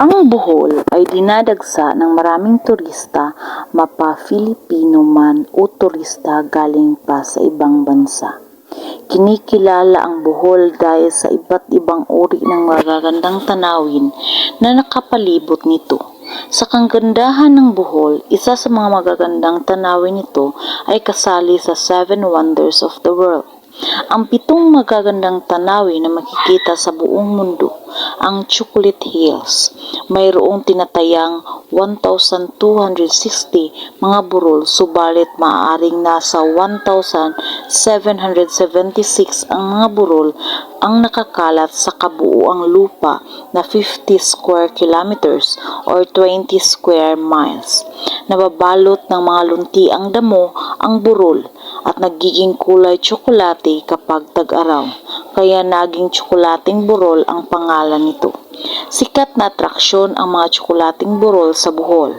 Ang Bohol ay dinadagsa ng maraming turista, mapa Filipino man o turista galing pa sa ibang bansa. Kinikilala ang Bohol dahil sa iba't ibang uri ng magagandang tanawin na nakapalibot nito. Sa kanggandahan ng Bohol, isa sa mga magagandang tanawin nito ay kasali sa Seven Wonders of the World. Ang pitong magagandang tanawin na makikita sa buong mundo, ang Chocolate Hills. Mayroong tinatayang 1,260 mga burol, subalit maaaring nasa 1,776 ang mga burol ang nakakalat sa kabuuang lupa na 50 square kilometers or 20 square miles. Nababalot ng mga luntiang damo ang burol at nagiging kulay tsokolate kapag tag-araw, kaya naging tsokolating burol ang pangalan nito. Sikat na atraksyon ang mga tsokolating burol sa Bohol.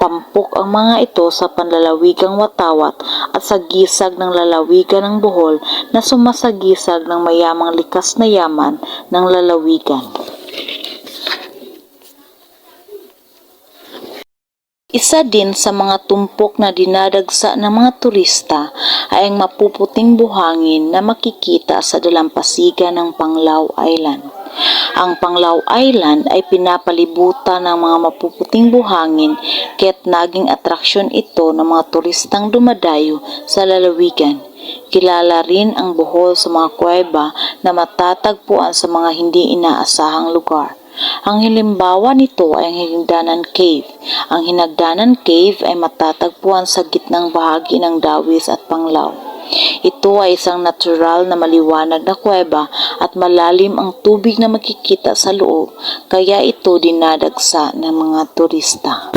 Tampok ang mga ito sa panlalawigang watawat at sa gisag ng lalawigan ng Bohol na sumasagisag ng mayamang likas na yaman ng lalawigan. Isa din sa mga tumpok na dinadagsa ng mga turista ay ang mapuputing buhangin na makikita sa dalampasigan ng Panglao Island. Ang Panglao Island ay pinapalibutan ng mga mapuputing buhangin kaya't naging atraksyon ito ng mga turistang dumadayo sa lalawigan. Kilala rin ang Bohol sa mga kuweba na matatagpuan sa mga hindi inaasahang lugar. Ang halimbawa nito ay ang Hinagdanan Cave. Ang Hinagdanan Cave ay matatagpuan sa gitnang bahagi ng Dawis at Panglao. Ito ay isang natural na maliwanag na kuweba at malalim ang tubig na makikita sa loob, kaya ito dinadagsa ng mga turista.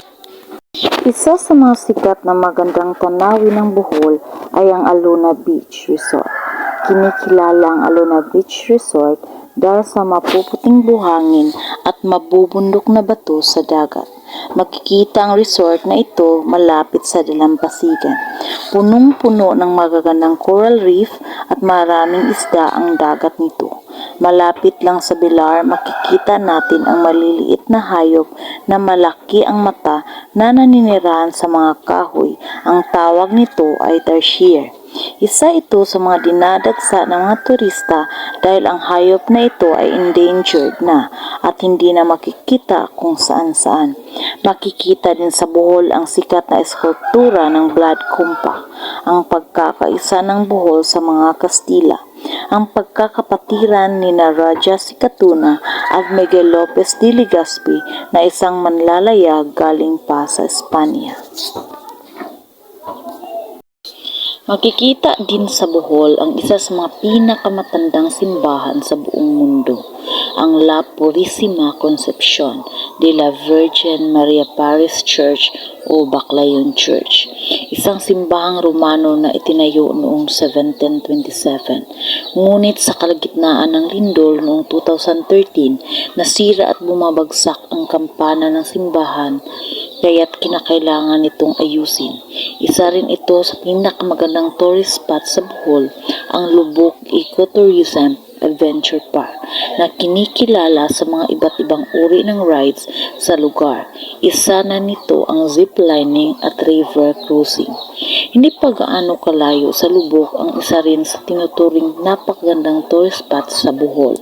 Isa sa mga sikat na magandang tanawin ng Bohol ay ang Alona Beach Resort. Kinikilala ang Alona Beach Resort dahil sa mapuputing buhangin at mabubundok na bato sa dagat. Makikita ang resort na ito malapit sa dalampasigan. Punong-puno ng magagandang coral reef at maraming isda ang dagat nito. Malapit lang sa bilar, makikita natin ang maliliit na hayop na malaki ang mata na naninirahan sa mga kahoy. Ang tawag nito ay tarsier. Isa ito sa mga dinadagsa ng mga turista dahil ang hayop na ito ay endangered na at hindi na makikita kung saan-saan. Makikita din sa Bohol ang sikat na eskultura ng Blood Compact, ang pagkakaisa ng Bohol sa mga Kastila ang pagkakapatiran ni na Raja Sikatuna at Miguel Lopez de Legazpi na isang manlalayag galing pa sa Espanya. Makikita din sa Bohol ang isa sa mga pinakamatandang simbahan sa buong mundo, ang La Purissima Concepcion de la Virgin Maria Paris Church o Baclayon Church. Isang simbahang Romano na itinayo noong 1727. Ngunit sa kalagitnaan ng lindol noong 2013, nasira at bumabagsak ang kampana ng simbahan kaya't kinakailangan nitong ayusin. Isa rin ito sa pinakamagandang tourist spot sa Bohol, ang Lubok Ecotourism Adventure Park na kinikilala sa mga iba't ibang uri ng rides sa lugar. Isa na nito ang zip lining at river cruising. Hindi pa gaano kalayo sa Lubok ang isa rin sa tinuturing napakagandang tourist spot sa Bohol.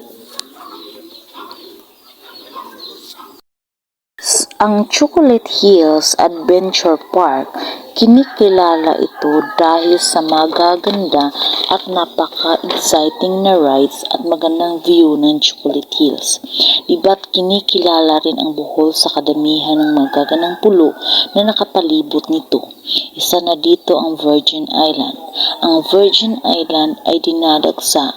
Ang Chocolate Hills Adventure Park, kinikilala ito dahil sa magaganda at napaka-exciting na rides at magandang view ng Chocolate Hills. Diba't kinikilala rin ang Bohol sa kadamihan ng magagandang pulo na nakapalibot nito. Isa na dito ang Virgin Island. Ang Virgin Island ay dinadagsa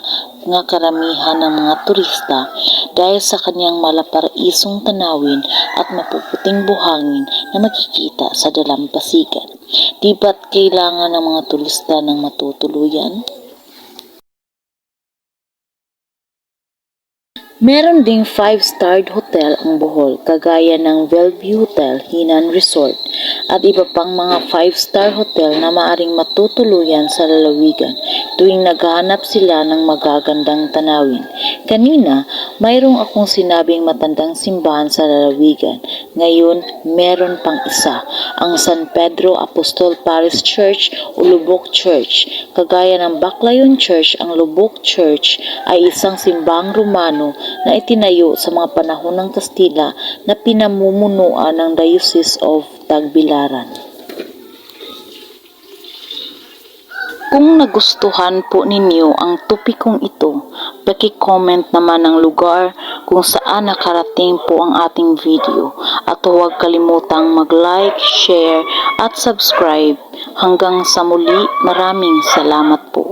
nga karamihan ng mga turista dahil sa kanyang malaparaisong tanawin at mapuputing buhangin na makikita sa dalampasigan. Di ba't kailangan ng mga turista ng matutuluyan? Meron ding 5-starred hotel ang Bohol, kagaya ng Bellevue Hotel, Hinan Resort, at iba pang mga 5-star hotel na maaring matutuluyan sa lalawigan tuwing naghahanap sila ng magagandang tanawin. Kanina, mayroong akong sinabing matandang simbahan sa lalawigan. Ngayon, meron pang isa, ang San Pedro Apostol Paris Church o Lubok Church. Kagaya ng Baclayon Church, ang Lubok Church ay isang simbahang Romano na itinayo sa mga panahon ng Kastila na pinamumunuan ng Diocese of Tagbilaran. Kung nagustuhan po ninyo ang topikong ito, paki-comment naman ang lugar kung saan nakarating po ang ating video at huwag kalimutang mag-like, share at subscribe. Hanggang sa muli, maraming salamat po.